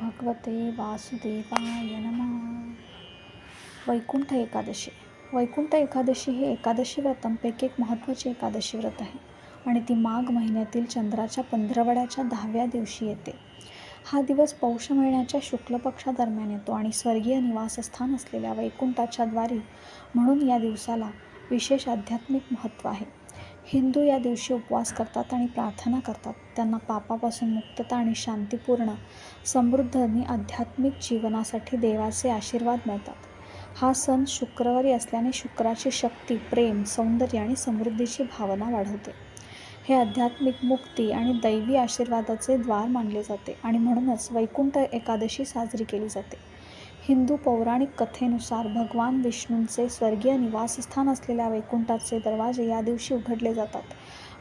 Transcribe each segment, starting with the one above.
भगवते वासुदेवाय नमः. वैकुंठ एकादशी. वैकुंठ एकादशी हे एकादशी व्रतांपैकी एक महत्त्वाची एकादशी व्रत आहे आणि ती माघ महिन्यातील चंद्राच्या पंधरवड्याच्या दहाव्या दिवशी येते. हा दिवस पौष महिन्याच्या शुक्ल पक्षादरम्यान येतो आणि स्वर्गीय निवासस्थान असलेल्या वैकुंठाच्या द्वारी म्हणून या दिवसाला विशेष आध्यात्मिक महत्त्व आहे. हिंदू या दिवशी उपवास करतात आणि प्रार्थना करतात. त्यांना पापापासून मुक्तता आणि शांतीपूर्ण समृद्ध आणि आध्यात्मिक जीवनासाठी देवाचे आशीर्वाद मिळतात. हा सण शुक्रवारी असल्याने शुक्राची शक्ती प्रेम सौंदर्य आणि समृद्धीची भावना वाढवते. हे आध्यात्मिक मुक्ती आणि दैवी आशीर्वादाचे द्वार मानले जाते आणि म्हणूनच वैकुंठ एकादशी साजरी केली जाते. हिंदू पौराणिक कथेनुसार भगवान विष्णूंचे स्वर्गीय निवासस्थान असलेल्या वैकुंठाचे दरवाजे या दिवशी उघडले जातात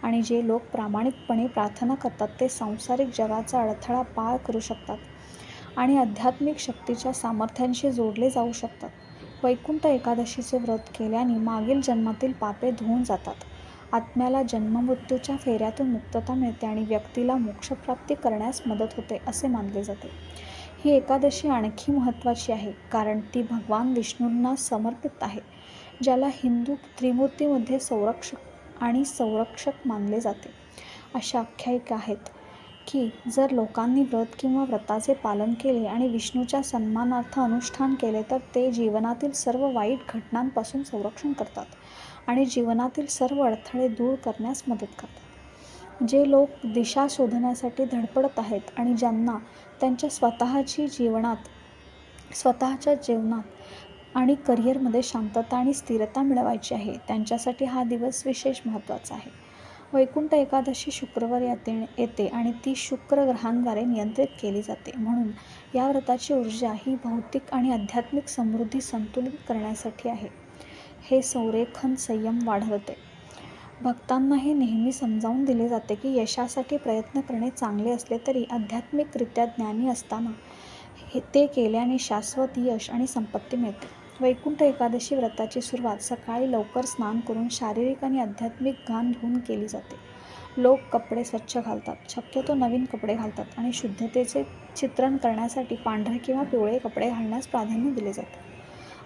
आणि जे लोक प्रामाणिकपणे प्रार्थना करतात ते सांसारिक जगाचा अडथळा पार करू शकतात आणि आध्यात्मिक शक्तीच्या सामर्थ्यांशी जोडले जाऊ शकतात. वैकुंठ एकादशीचे व्रत केल्याने मागील जन्मातील पापे धुवून जातात. आत्म्याला जन्ममृत्यूच्या फेऱ्यातून मुक्तता मिळते आणि व्यक्तीला मोक्षप्राप्ती करण्यास मदत होते असे मानले जाते. ही एकादशी आणखी महत्त्वाची आहे कारण ती भगवान विष्णूंना समर्पित आहे ज्याला हिंदू त्रिमूर्तीमध्ये संरक्षक आणि संरक्षक मानले जाते. अशा आख्यायिका आहेत की जर लोकांनी व्रत किंवा व्रताचे पालन केले आणि विष्णूच्या सन्मानार्थ अनुष्ठान केले तर ते जीवनातील सर्व वाईट घटनांपासून संरक्षण करतात आणि जीवनातील सर्व अडथळे दूर करण्यास मदत करतात. जे लोक दिशा शोधण्यासाठी धडपडत आहेत आणि ज्यांना त्यांच्या स्वतःची जीवनात स्वतःच्या जीवनात आणि करिअरमध्ये शांतता आणि स्थिरता मिळवायची आहे त्यांच्यासाठी हा दिवस विशेष महत्त्वाचा आहे. वैकुंठ एकादशी शुक्रवार येते येते आणि ती शुक्र ग्रहांद्वारे नियंत्रित केली जाते. म्हणून या व्रताची ऊर्जा ही भौतिक आणि आध्यात्मिक समृद्धी संतुलित करण्यासाठी आहे. हे संरेखन संयम वाढवते. भक्तांना हे नेहमी समजावून दिले जाते की यशासाठी प्रयत्न करणे चांगले असले तरी आध्यात्मिकरित्या ज्ञानी असताना हे ते केल्याने शाश्वत यश आणि संपत्ती मिळते. वैकुंठ एकादशी व्रताची सुरुवात सकाळी लवकर स्नान करून शारीरिक आणि आध्यात्मिक घाण धुवून केली जाते. लोक कपडे स्वच्छ घालतात शक्यतो नवीन कपडे घालतात आणि शुद्धतेचे चित्रण करण्यासाठी पांढरे किंवा पिवळे कपडे घालण्यास प्राधान्य दिले जाते.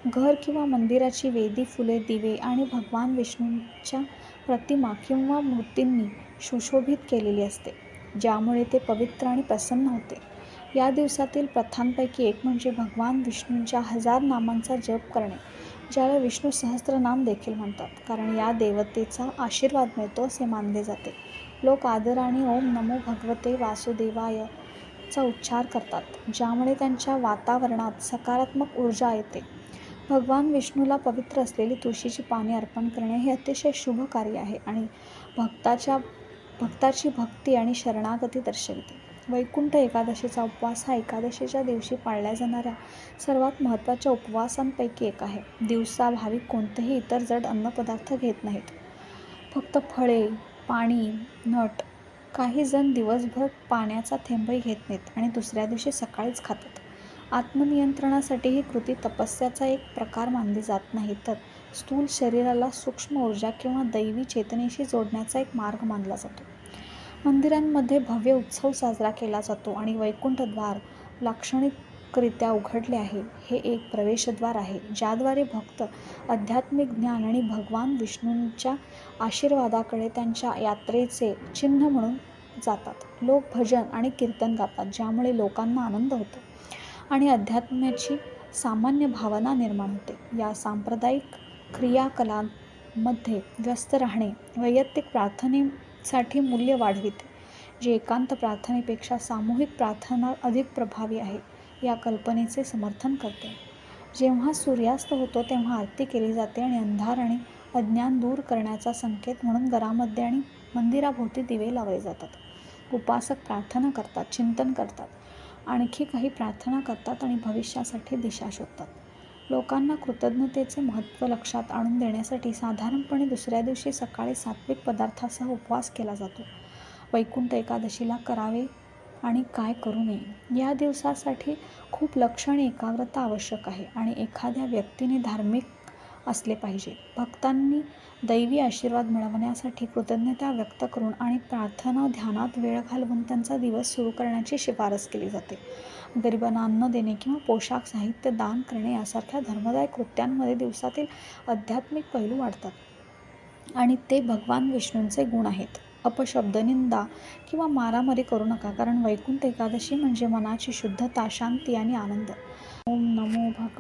घर किंवा मंदिराची वेदी फुले दिवे आणि भगवान विष्णूंच्या प्रतिमा किंवा मूर्तींनी सुशोभित केलेली असते ज्यामुळे ते पवित्र आणि प्रसन्न होते. या दिवसातील प्रथांपैकी एक म्हणजे भगवान विष्णूंच्या हजार नामांचा जप करणे ज्याला विष्णू सहस्त्रनाम देखील म्हणतात कारण या देवतेचा आशीर्वाद मिळतो असे मानले जाते. लोक आदराने ओम नमो भगवते वासुदेवाय चा उच्चार करतात ज्यामुळे त्यांच्या वातावरणात सकारात्मक ऊर्जा येते. भगवान विष्णूला पवित्र असलेली तुळशीची पाने अर्पण करणे हे अतिशय शुभ कार्य आहे आणि भक्ताच्या भक्ताची भक्ती आणि शरणागती दर्शविते. वैकुंठ एकादशीचा उपवास हा एकादशीच्या दिवशी पाळल्या जाणाऱ्या सर्वात महत्त्वाच्या उपवासांपैकी एक आहे. दिवसा भाविक कोणतेही इतर जड अन्नपदार्थ घेत नाहीत. फक्त फळे पाणी नट काही जण दिवसभर पाण्याचा थेंबही घेत नाहीत आणि दुसऱ्या दिवशी सकाळीच खातात. आत्मनियंत्रणासाठी ही कृती तपस्याचा एक प्रकार मानली जात नाही तर स्थूल शरीराला सूक्ष्म ऊर्जा किंवा दैवी चेतनेशी जोडण्याचा एक मार्ग मानला जातो. मंदिरांमध्ये भव्य उत्सव साजरा केला जातो आणि वैकुंठद्वार लाक्षणिकरित्या उघडले आहे. हे एक प्रवेशद्वार आहे ज्याद्वारे भक्त आध्यात्मिक ज्ञान आणि भगवान विष्णूंच्या आशीर्वादाकडे त्यांच्या यात्रेचे चिन्ह म्हणून जातात. लोक भजन आणि कीर्तन गातात ज्यामुळे लोकांना आनंद होतो. आणि अध्यात्माची सामान्य भावना निर्माण होते. या सांप्रदायिक क्रियाकलांमध्ये व्यस्त राहणे वैयक्तिक प्रार्थनेसाठी मूल्य वाढविते जे एकांत प्रार्थनेपेक्षा सामूहिक प्रार्थना अधिक प्रभावी आहे या कल्पनेचे समर्थन करते. जेव्हा सूर्यास्त होतो तेव्हा आरती केली जाते आणि अंधार आणि अज्ञान दूर करण्याचा संकेत म्हणून घरामध्ये आणि मंदिराभोवती दिवे लावले जातात. उपासक प्रार्थना करतात चिंतन करतात. आणखी काही प्रार्थना करतात आणि भविष्यासाठी दिशा शोधतात. लोकांना कृतज्ञतेचे महत्त्व लक्षात आणून देण्यासाठी साधारणपणे दुसऱ्या दिवशी सकाळी सात्विक पदार्थासह उपवास केला जातो. वैकुंठ एकादशीला करावे आणि काय करू नये या दिवसासाठी खूप लक्ष आणि एकाग्रता आवश्यक आहे आणि एखाद्या व्यक्तीने धार्मिक असले पाहिजे. भक्तांनी दैवी आशीर्वाद मिळवण्यासाठी कृतज्ञता व्यक्त करून आणि प्रार्थना ध्यानात वेळ घालवून त्यांचा दिवस सुरू करण्याची शिफारस केली जाते. गरिबांना अन्न देणे किंवा पोशाख साहित्य दान करणे यासारख्या धर्मदाय कृत्यांमध्ये दिवसातील आध्यात्मिक पैलू वाढतात आणि ते भगवान विष्णूंचे गुण आहेत. अपशब्द निंदा किंवा मारामारी करू नका कारण वैकुंठ एकादशी म्हणजे मनाची शुद्धता शांती आणि आनंद. ओम नमो भगवत